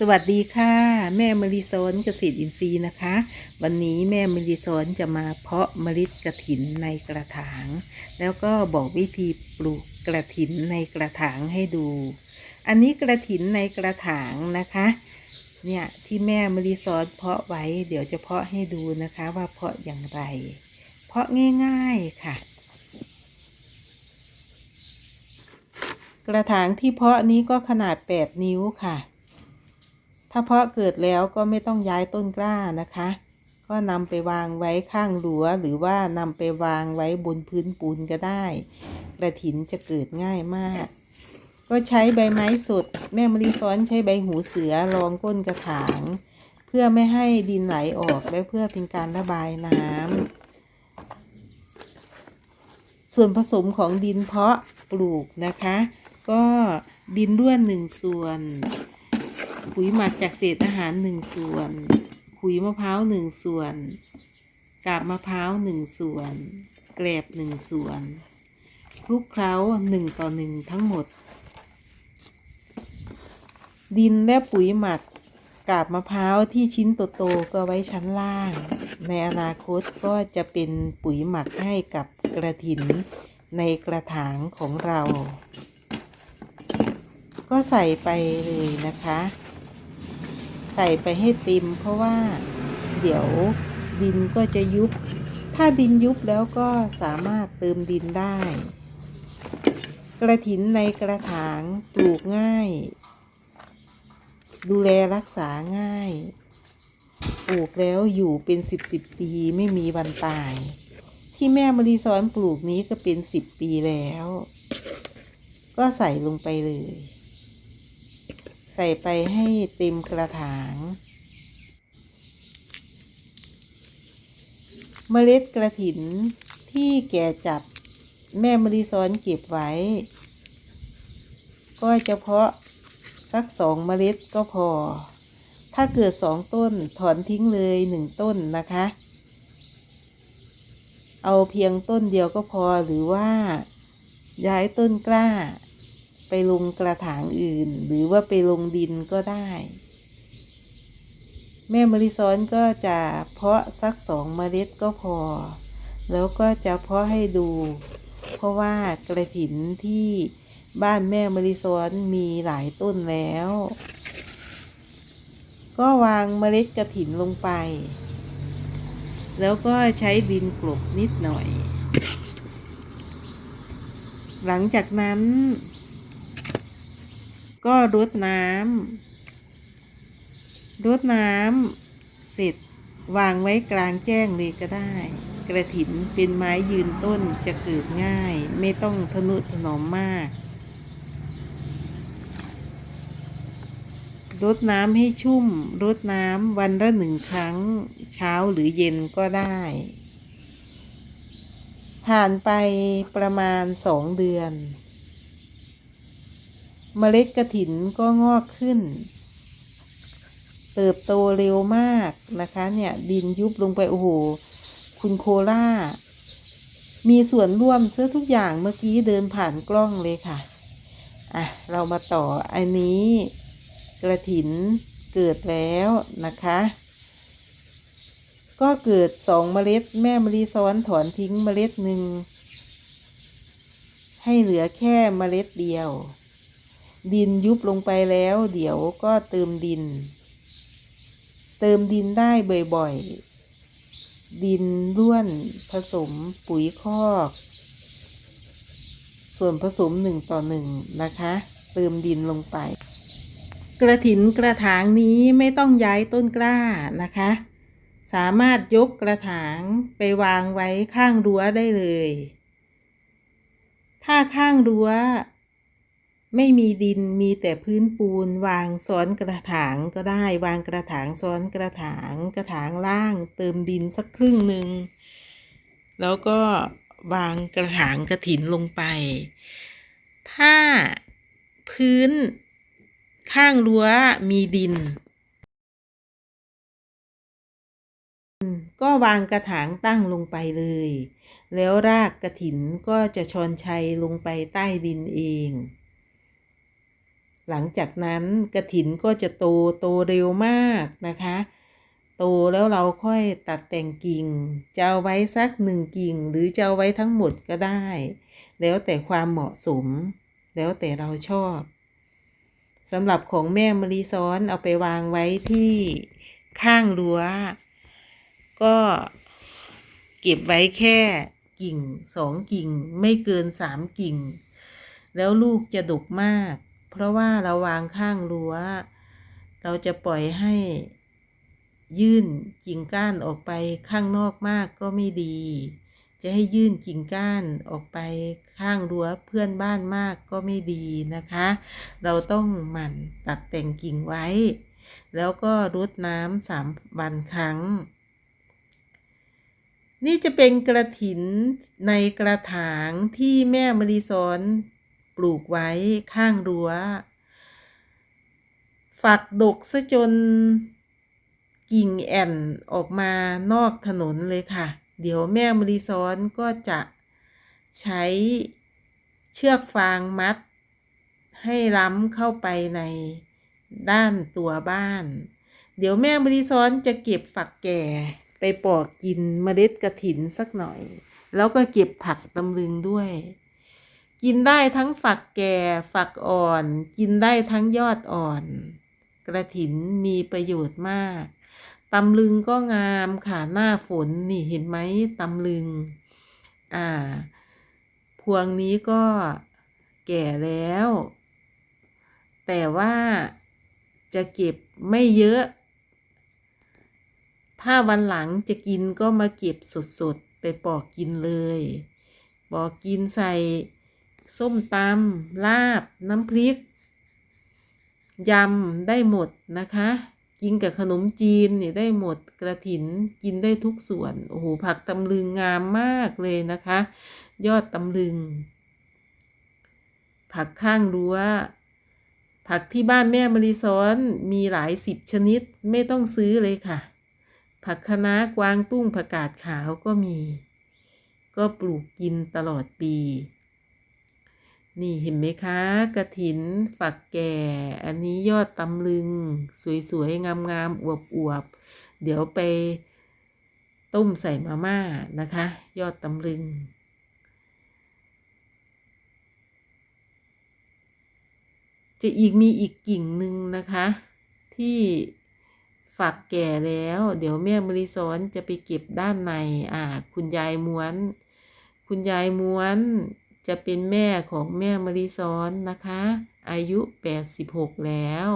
สวัสดีค่ะ แม่มริซอนเกษตรอินทรีย์นะคะ วันนี้แม่มริซอนจะมาเพาะเมล็ดกระถินในกระถาง แล้วก็บอกวิธีปลูกกระถินในกระถางให้ดู อันนี้กระถินในกระถางนะคะ เนี่ยที่แม่มริซอนเพาะไว้เดี๋ยวจะเพาะให้ดูนะคะว่าเพาะอย่างไร เพาะง่ายๆค่ะกระถางที่เพาะนี้ก็ขนาด 8 นิ้วค่ะ ถ้าเพาะเกิดแล้วก็ไม่ต้องย้ายต้นกล้านะคะ ก็นำไปวางไว้ข้างรั้วหรือว่านำไปวางไว้บนพื้นปูนก็ได้ กระถินจะเกิดง่ายมาก ก็ใช้ใบไม้สด แม่มะลิซ้อนใช้ใบหูเสือรองก้นกระถาง เพื่อไม่ให้ดินไหลออกและเพื่อเป็นการระบายน้ำส่วนผสมของดินเพาะปลูกนะคะ ก็ดินร่วนหนึ่งส่วน ปุ๋ยหมักจากเศษอาหารหนึ่งส่วนขุยมะพร้าวหนึ่งส่วน กาบมะพร้าวหนึ่งส่วน แกลบหนึ่งส่วนคลุกเคล้าหนึ่งต่อหนึ่งทั้งหมด ดินและปุ๋ยหมักกาบมะพร้าวที่ชิ้นโตๆก็ไว้ชั้นล่าง ในอนาคตก็จะเป็นปุ๋ยหมักให้กับกระถินในกระถางของเรา ก็ใส่ไปเลยนะคะ ใส่ไปให้เต็มเพราะว่าเดี๋ยวดินก็จะยุบ ถ้าดินยุบแล้วก็สามารถเติมดินได้ กระถินในกระถางปลูกง่าย ดูแลรักษาง่าย ปลูกแล้วอยู่เป็นสิบสิบปีไม่มีวันตาย ที่แม่มะรีสอนปลูกนี้ก็เป็นสิบปีแล้ว ก็ใส่ลงไปเลย ใส่ไปให้เต็มกระถาง เมล็ดกระถินที่แก่จัดแม่มรีซ้อนเก็บไว้ ก็จะเพาะสักสองเมล็ดก็พอ ถ้าเกิดสองต้นถอนทิ้งเลยหนึ่งต้นนะคะ เอาเพียงต้นเดียวก็พอหรือว่า ย้ายต้นกล้า ไปลงกระถางอื่น หรือว่าไปลงดินก็ได้ แม่มริซ้อนก็จะเพาะสักสองเมล็ดก็พอ แล้วก็จะเพาะให้ดู เพราะว่ากระถินที่บ้านแม่มริซ้อนมีหลายต้นแล้ว ก็วางเมล็ดกระถินลงไป แล้วก็ใช้ดินกลบนิดหน่อย หลังจากนั้น ก็รดน้ำรดน้ำเสร็จวางไว้กลางแจ้งเลยก็ได้ กระถินเป็นไม้ยืนต้นจะเกิดง่าย ไม่ต้องทนุถนอมมากรดน้ำให้ชุ่มรดน้ำวันละหนึ่งครั้ง เช้าหรือเย็นก็ได้ ผ่านไปประมาณสองเดือน เมล็ดกระถินก็งอกขึ้น เติบโตเร็วมากนะคะ เนี่ย ดินยุบลงไป โอ้โห คุณโคล่า มีส่วนร่วมเสื้อทุกอย่างเมื่อกี้เดินผ่านกล้องเลยค่ะ อะ เรามาต่ออันนี้ กระถินเกิดแล้วนะคะ ก็เกิดสองเมล็ดแม่มะลิซ้อนถอนทิ้งเมล็ดหนึ่งให้เหลือแค่เมล็ดเดียว ดินยุบลงไปแล้ว เดี๋ยวก็เติมดิน เติมดินได้บ่อยๆ ดินร่วนผสมปุ๋ยคอก ส่วนผสมหนึ่งต่อหนึ่งนะคะ เติมดินลงไป กระถินกระถางนี้ไม่ต้องย้ายต้นกล้านะคะ สามารถยกกระถางไปวางไว้ข้างรั้วได้เลย ถ้าข้างรั้ว ไม่มีดินมีแต่พื้นปูนวางซ้อนกระถางก็ได้วางกระถางซ้อนกระถางกระถางล่าง เติมดินสักครึ่งหนึ่งแล้วก็วางกระถางกระถินลงไป ถ้าพื้นข้างรั้วมีดิน ก็วางกระถางตั้งลงไปเลย แล้วรากกระถินก็จะชอนชัยลงไปใต้ดินเอง หลังจากนั้นกระถินก็จะโตโตเร็วมากนะคะ โตแล้วเราค่อยตัดแต่งกิ่งจะเอาไว้สักหนึ่งกิ่ง หรือจะเอาไว้ทั้งหมดก็ได้ แล้วแต่ความเหมาะสม แล้วแต่เราชอบสำหรับของแม่มะลิซ้อนเอาไปวางไว้ที่ข้างรั้ว ก็เก็บไว้แค่กิ่งสองกิ่ง ไม่เกินสามกิ่ง แล้วลูกจะดกมาก เพราะว่าเราวางข้างรั้ว เราจะปล่อยให้ยื่นกิ่งก้านออกไปข้างนอกมากก็ไม่ดี จะให้ยื่นกิ่งก้านออกไปข้างรั้วเพื่อนบ้านมากก็ไม่ดีนะคะ เราต้องหมั่นตัดแต่งกิ่งไว้ แล้วก็รดน้ำสามวันครั้ง นี่จะเป็นกระถินในกระถางที่แม่มะลิซอน ปลูกไว้ข้างรั้ว ฝักดกซะจนกิ่งแอ่นออกมานอกถนนเลยค่ะ เดี๋ยวแม่มะลิซ้อนก็จะใช้เชือกฟางมัด ให้ล้ำเข้าไปในด้านตัวบ้าน เดี๋ยวแม่มะลิซ้อนจะเก็บฝักแก่ไปปอกกินเมล็ดกระถินสักหน่อย แล้วก็เก็บผักตำลึงด้วย กินได้ทั้งฝักแก่ ฝักอ่อน กินได้ทั้งยอดอ่อน กระถินมีประโยชน์มากตำลึงก็งามค่ะหน้าฝนนี่เห็นไหมตำลึง อ่า พวงนี้ก็แก่แล้ว แต่ว่าจะเก็บไม่เยอะ ถ้าวันหลังจะกินก็มาเก็บสดๆ ไปปอกกินเลยปอกกินใส่ ส้มตำลาบ น้ำพริก ยำ ได้หมดนะคะ กินกับขนมจีนเนี่ยได้หมดกระถินกินได้ทุกส่วน โอ้โห ผักตำลึงงามมากเลยนะคะ ยอดตำลึง ผักข้างรั้ว ผักที่บ้านแม่มะลิซ้อนมีหลายสิบชนิดไม่ต้องซื้อเลยค่ะ ผักคะน้ากวางตุ้งผักกาดขาวก็มี ก็ปลูกกินตลอดปี นี่เห็นไหมคะกระถินฝักแก่ อันนี้ยอดตำลึง สวยๆ งามๆ อวบๆ เดี๋ยวไปต้มใส่มาม่านะคะ ยอดตำลึง จะอีกมีอีกกิ่งหนึ่งนะคะ ที่ฝักแก่แล้ว เดี๋ยวแม่มริซอนจะไปเก็บด้านใน อ่า คุณยายม้วน คุณยายม้วน จะเป็นแม่ของแม่มริซ้อนนะคะ อายุแปดสิบหกแล้ว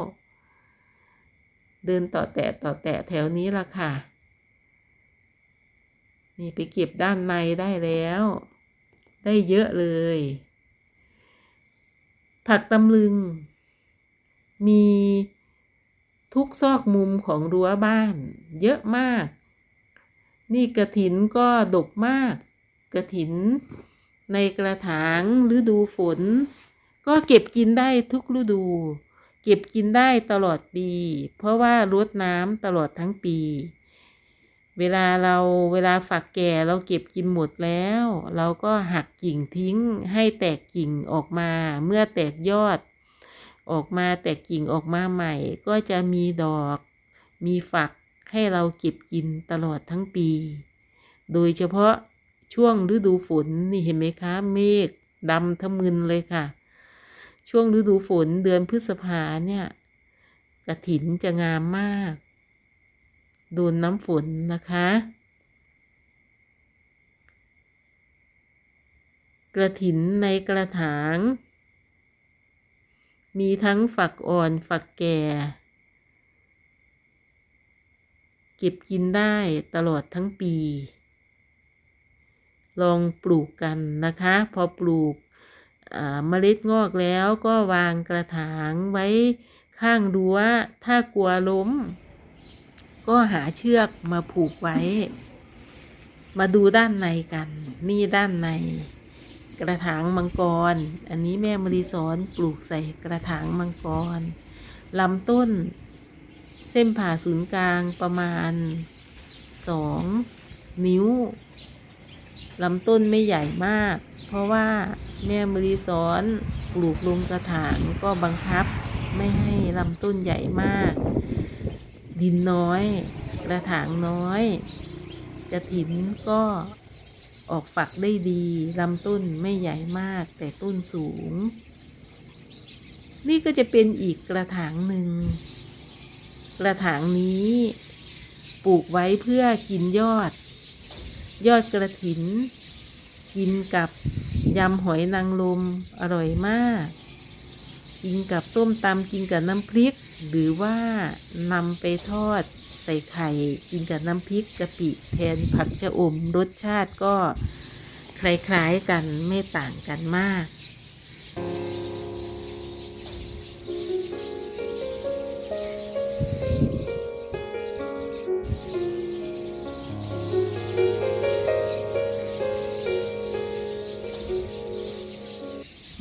เดินต่อแตะต่อแตะแถวนี้ละค่ะ นี่ไปเก็บด้านในได้แล้ว ได้เยอะเลย ผักตำลึง มีทุกซอกมุมของรั้วบ้าน เยอะมาก นี่กระถินก็ดกมาก กระถิน ในกระถางฤดูฝน ก็เก็บกินได้ทุกฤดู เก็บกินได้ตลอดปี เพราะว่ารดน้ำตลอดทั้งปี เวลาเราเวลาฝักแก่เราเก็บกินหมดแล้ว เราก็หักกิ่งทิ้งให้แตกกิ่งออกมาเมื่อแตกยอด ออกมาแตกกิ่งออกมาใหม่ ก็จะมีดอก มีฝักให้เราเก็บกินตลอดทั้งปี โดยเฉพาะ ช่วงฤดูฝนนี่เห็นไหมคะเมฆดำทะมึนเลยค่ะ ช่วงฤดูฝนเดือนพฤษภาเนี่ยกระถินจะงามมากโดนน้ำฝนนะคะ กระถินในกระถาง มีทั้งฝักอ่อนฝักแก่ เก็บกินได้ตลอดทั้งปี ลองปลูกกันนะคะ พอปลูกเมล็ดงอกแล้วก็วางกระถางไว้ข้างรั้ว ถ้ากลัวล้ม ก็หาเชือกมาผูกไว้ มาดูด้านในกัน นี่ด้านใน กระถางมังกร อันนี้แม่มรีสอนปลูกใส่กระถางมังกรลำต้น เส้นผ่าศูนย์กลางประมาณสองนิ้ว ลำต้นไม่ใหญ่มาก เพราะว่าแม่มรีสอนปลูกลงกระถางก็บังคับไม่ให้ลำต้นใหญ่มาก ดินน้อย กระถางน้อยจะถินก็ออกฝักได้ดีลำต้นไม่ใหญ่มากแต่ต้นสูง นี่ก็จะเป็นอีกกระถางหนึ่ง กระถางนี้ปลูกไว้เพื่อกินยอด ยอดกระถิน กินกับยำหอยนางรมอร่อยมาก กินกับส้มตำกินกับน้ำพริก หรือว่านำไปทอดใส่ไข่ กินกับน้ำพริกกะปิแทนผักชะอมรสชาติก็คล้ายๆกันไม่ต่างกันมาก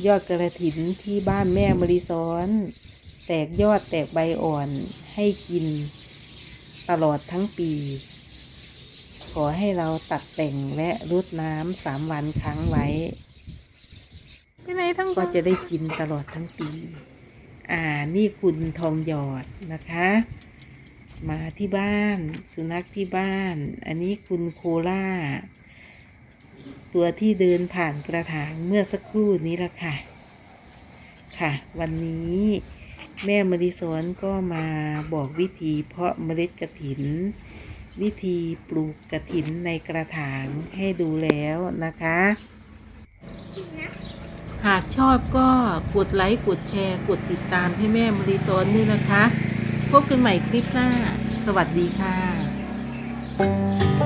ยอดกระถินที่บ้านแม่มริซ้อน แตกยอดแตกใบอ่อนให้กิน ตลอดทั้งปี ขอให้เราตัดแต่งและรดน้ำสามวันครั้งไว้ไปไหนทั้งก็จะได้กินตลอดทั้งปี อ่า นี่คุณทองหยอดนะคะ มาที่บ้าน สุนัขที่บ้าน อันนี้คุณโคล่า ตัวที่เดินผ่านกระถางเมื่อสักครู่นี้ละค่ะ ค่ะ วันนี้แม่มริสอนก็มาบอกวิธีเพาะเมล็ดกระถิน วิธีปลูกกระถินในกระถางให้ดูแล้วนะคะ หากชอบก็กดไลค์กดแชร์ กดติดตามให้แม่มริสอนด้วยนะคะ พบกันใหม่คลิปหน้า สวัสดีค่ะ